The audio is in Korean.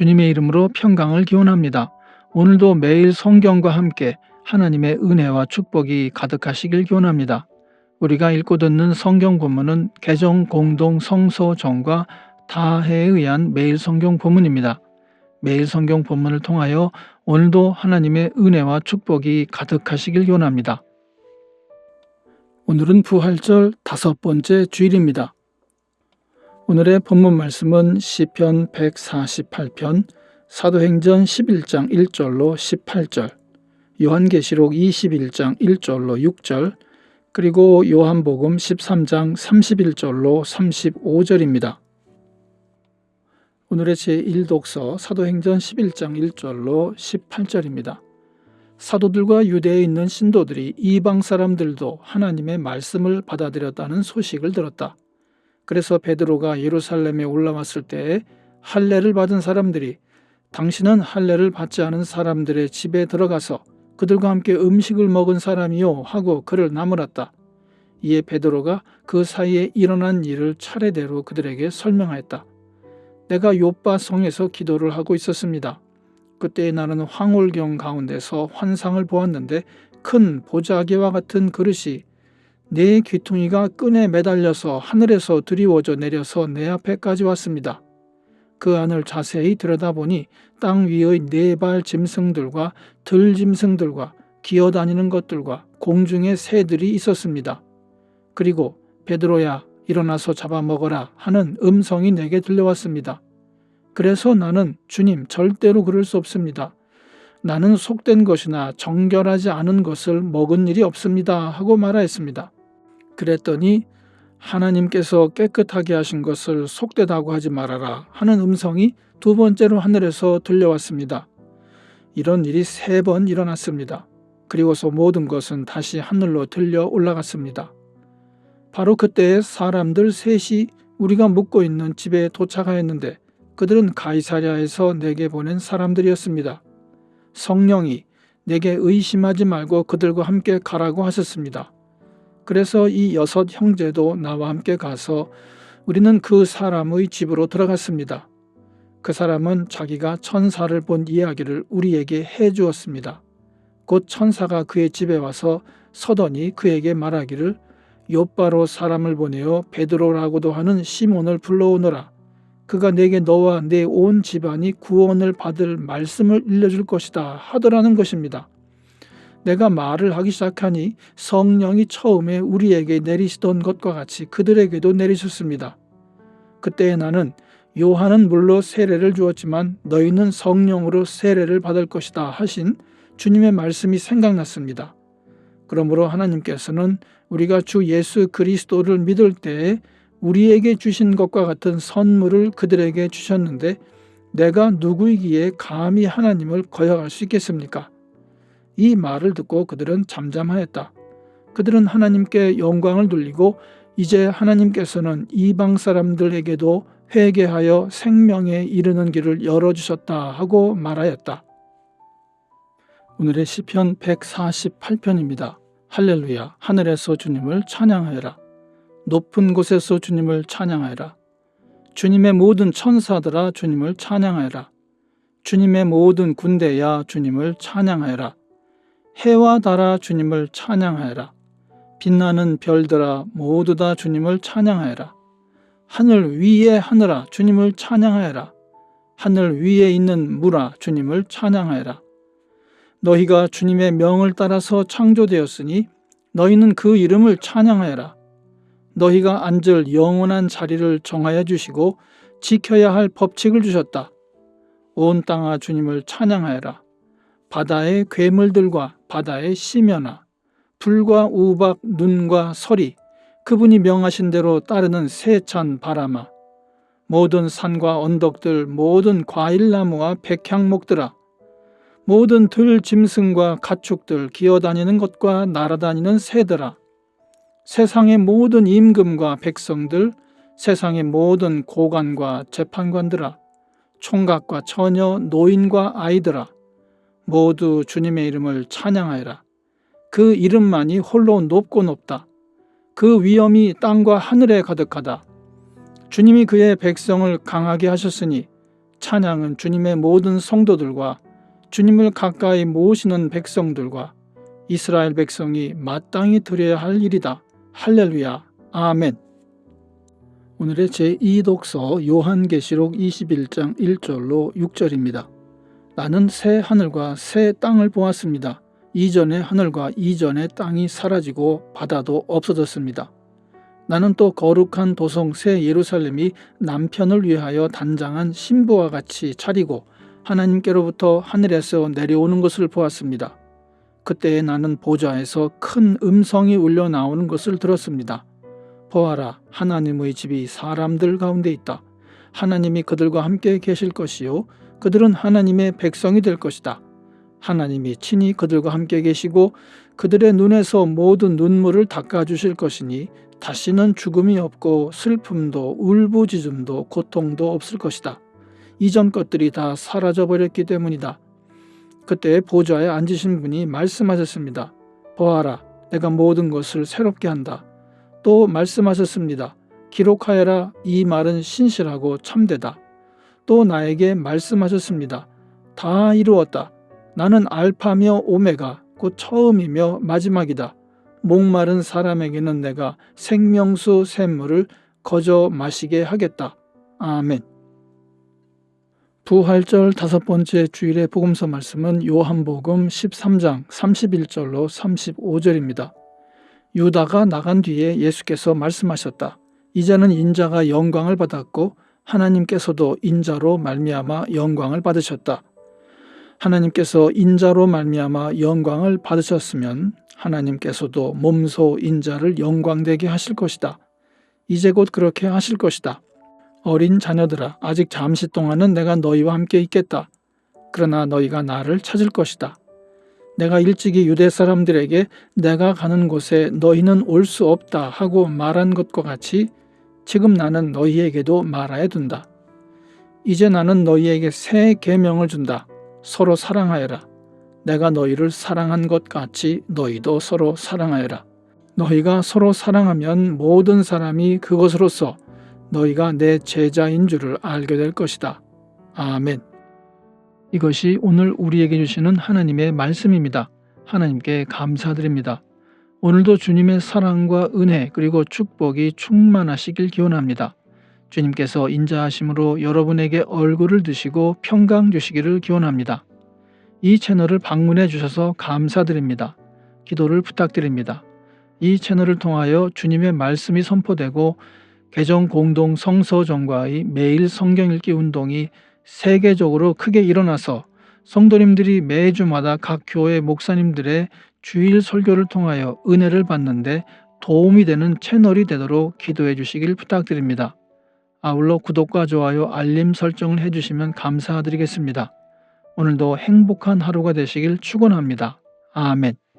주님의 이름으로 평강을 기원합니다. 오늘도 매일 성경과 함께 하나님의 은혜와 축복이 가득하시길 기원합니다. 우리가 읽고 듣는 성경 본문은 개정 공동 성서 정과 다해에 의한 매일 성경 본문입니다. 매일 성경 본문을 통하여 오늘도 하나님의 은혜와 축복이 가득하시길 기원합니다. 오늘은 부활절 다섯 번째 주일입니다. 오늘의 본문 말씀은 시편 148편, 사도행전 11장 1절로 18절, 요한계시록 21장 1절로 6절, 그리고 요한복음 13장 31절로 35절입니다. 오늘의 제1독서 사도행전 11장 1절로 18절입니다. 사도들과 유대에 있는 신도들이 이방 사람들도 하나님의 말씀을 받아들였다는 소식을 들었다. 그래서 베드로가 예루살렘에 올라왔을 때에 할례를 받은 사람들이 당신은 할례를 받지 않은 사람들의 집에 들어가서 그들과 함께 음식을 먹은 사람이요 하고 그를 나무랐다. 이에 베드로가 그 사이에 일어난 일을 차례대로 그들에게 설명하였다. 내가 요빠 성에서 기도를 하고 있었습니다. 그때 나는 황홀경 가운데서 환상을 보았는데 큰 보자기와 같은 그릇이 네 귀퉁이가 끈에 매달려서 하늘에서 드리워져 내려서 내 앞에까지 왔습니다. 그 안을 자세히 들여다보니 땅 위의 네 발 짐승들과 들 짐승들과 기어다니는 것들과 공중의 새들이 있었습니다. 그리고 베드로야 일어나서 잡아먹어라 하는 음성이 내게 들려왔습니다. 그래서 나는 주님 절대로 그럴 수 없습니다. 나는 속된 것이나 정결하지 않은 것을 먹은 일이 없습니다 하고 말하였습니다. 그랬더니 하나님께서 깨끗하게 하신 것을 속되다고 하지 말아라 하는 음성이 두 번째로 하늘에서 들려왔습니다. 이런 일이 세 번 일어났습니다. 그리고서 모든 것은 다시 하늘로 들려 올라갔습니다. 바로 그때 사람들 셋이 우리가 묵고 있는 집에 도착하였는데 그들은 가이사랴에서 내게 보낸 사람들이었습니다. 성령이 내게 의심하지 말고 그들과 함께 가라고 하셨습니다. 그래서 이 여섯 형제도 나와 함께 가서 우리는 그 사람의 집으로 들어갔습니다. 그 사람은 자기가 천사를 본 이야기를 우리에게 해 주었습니다. 곧 천사가 그의 집에 와서 서더니 그에게 말하기를 요바로 사람을 보내어 베드로라고도 하는 시몬을 불러오너라. 그가 내게 너와 내 온 집안이 구원을 받을 말씀을 일러줄 것이다 하더라는 것입니다. 내가 말을 하기 시작하니 성령이 처음에 우리에게 내리시던 것과 같이 그들에게도 내리셨습니다. 그때 나는 요한은 물로 세례를 주었지만 너희는 성령으로 세례를 받을 것이다 하신 주님의 말씀이 생각났습니다. 그러므로 하나님께서는 우리가 주 예수 그리스도를 믿을 때에 우리에게 주신 것과 같은 선물을 그들에게 주셨는데 내가 누구이기에 감히 하나님을 거역할 수 있겠습니까? 이 말을 듣고 그들은 잠잠하였다. 그들은 하나님께 영광을 돌리고 이제 하나님께서는 이방 사람들에게도 회개하여 생명에 이르는 길을 열어주셨다 하고 말하였다. 오늘의 시편 148편입니다. 할렐루야 하늘에서 주님을 찬양하여라. 높은 곳에서 주님을 찬양하여라. 주님의 모든 천사들아 주님을 찬양하여라. 주님의 모든 군대야 주님을 찬양하여라. 해와 달아 주님을 찬양하여라. 빛나는 별들아 모두 다 주님을 찬양하여라. 하늘 위에 하늘아 주님을 찬양하여라. 하늘 위에 있는 물아 주님을 찬양하여라. 너희가 주님의 명을 따라서 창조되었으니 너희는 그 이름을 찬양하여라. 너희가 앉을 영원한 자리를 정하여 주시고 지켜야 할 법칙을 주셨다. 온 땅아 주님을 찬양하여라. 바다의 괴물들과 바다의 심연아, 불과 우박, 눈과 서리, 그분이 명하신 대로 따르는 세찬 바람아, 모든 산과 언덕들, 모든 과일나무와 백향목들아, 모든 들 짐승과 가축들, 기어다니는 것과 날아다니는 새들아, 세상의 모든 임금과 백성들, 세상의 모든 고관과 재판관들아, 총각과 처녀, 노인과 아이들아, 모두 주님의 이름을 찬양하여라. 그 이름만이 홀로 높고 높다. 그 위엄이 땅과 하늘에 가득하다. 주님이 그의 백성을 강하게 하셨으니 찬양은 주님의 모든 성도들과 주님을 가까이 모시는 백성들과 이스라엘 백성이 마땅히 드려야 할 일이다. 할렐루야. 아멘. 오늘의 제2독서 요한계시록 21장 1절로 6절입니다. 나는 새 하늘과 새 땅을 보았습니다. 이전의 하늘과 이전의 땅이 사라지고 바다도 없어졌습니다. 나는 또 거룩한 도성 새 예루살렘이 남편을 위하여 단장한 신부와 같이 차리고 하나님께로부터 하늘에서 내려오는 것을 보았습니다. 그때에 나는 보좌에서 큰 음성이 울려 나오는 것을 들었습니다. 보아라, 하나님의 집이 사람들 가운데 있다. 하나님이 그들과 함께 계실 것이요. 그들은 하나님의 백성이 될 것이다. 하나님이 친히 그들과 함께 계시고 그들의 눈에서 모든 눈물을 닦아주실 것이니 다시는 죽음이 없고 슬픔도 울부짖음도 고통도 없을 것이다. 이전 것들이 다 사라져 버렸기 때문이다. 그때 보좌에 앉으신 분이 말씀하셨습니다. 보아라, 내가 모든 것을 새롭게 한다. 또 말씀하셨습니다. 기록하여라, 이 말은 신실하고 참되다. 또 나에게 말씀하셨습니다. 다 이루었다. 나는 알파며 오메가, 곧 처음이며 마지막이다. 목마른 사람에게는 내가 생명수 샘물을 거저 마시게 하겠다. 아멘. 부활절 다섯 번째 주일의 복음서 말씀은 요한복음 13장 31절로 35절입니다. 유다가 나간 뒤에 예수께서 말씀하셨다. 이제는 인자가 영광을 받았고 하나님께서도 인자로 말미암아 영광을 받으셨다. 하나님께서 인자로 말미암아 영광을 받으셨으면 하나님께서도 몸소 인자를 영광되게 하실 것이다. 이제 곧 그렇게 하실 것이다. 어린 자녀들아 아직 잠시 동안은 내가 너희와 함께 있겠다. 그러나 너희가 나를 찾을 것이다. 내가 일찍이 유대 사람들에게 내가 가는 곳에 너희는 올 수 없다 하고 말한 것과 같이 지금 나는 너희에게도 말하여 둔다. 이제 나는 너희에게 새 계명을 준다. 서로 사랑하여라. 내가 너희를 사랑한 것 같이 너희도 서로 사랑하여라. 너희가 서로 사랑하면 모든 사람이 그것으로서 너희가 내 제자인 줄을 알게 될 것이다. 아멘. 이것이 오늘 우리에게 주시는 하나님의 말씀입니다. 하나님께 감사드립니다. 오늘도 주님의 사랑과 은혜 그리고 축복이 충만하시길 기원합니다. 주님께서 인자하심으로 여러분에게 얼굴을 드시고 평강 주시기를 기원합니다. 이 채널을 방문해 주셔서 감사드립니다. 기도를 부탁드립니다. 이 채널을 통하여 주님의 말씀이 선포되고 개정 공동 성서 정과의 매일 성경 읽기 운동이 세계적으로 크게 일어나서 성도님들이 매주마다 각 교회 목사님들의 주일 설교를 통하여 은혜를 받는데 도움이 되는 채널이 되도록 기도해 주시길 부탁드립니다. 아울러 구독과 좋아요, 알림 설정을 해주시면 감사드리겠습니다. 오늘도 행복한 하루가 되시길 축원합니다. 아멘.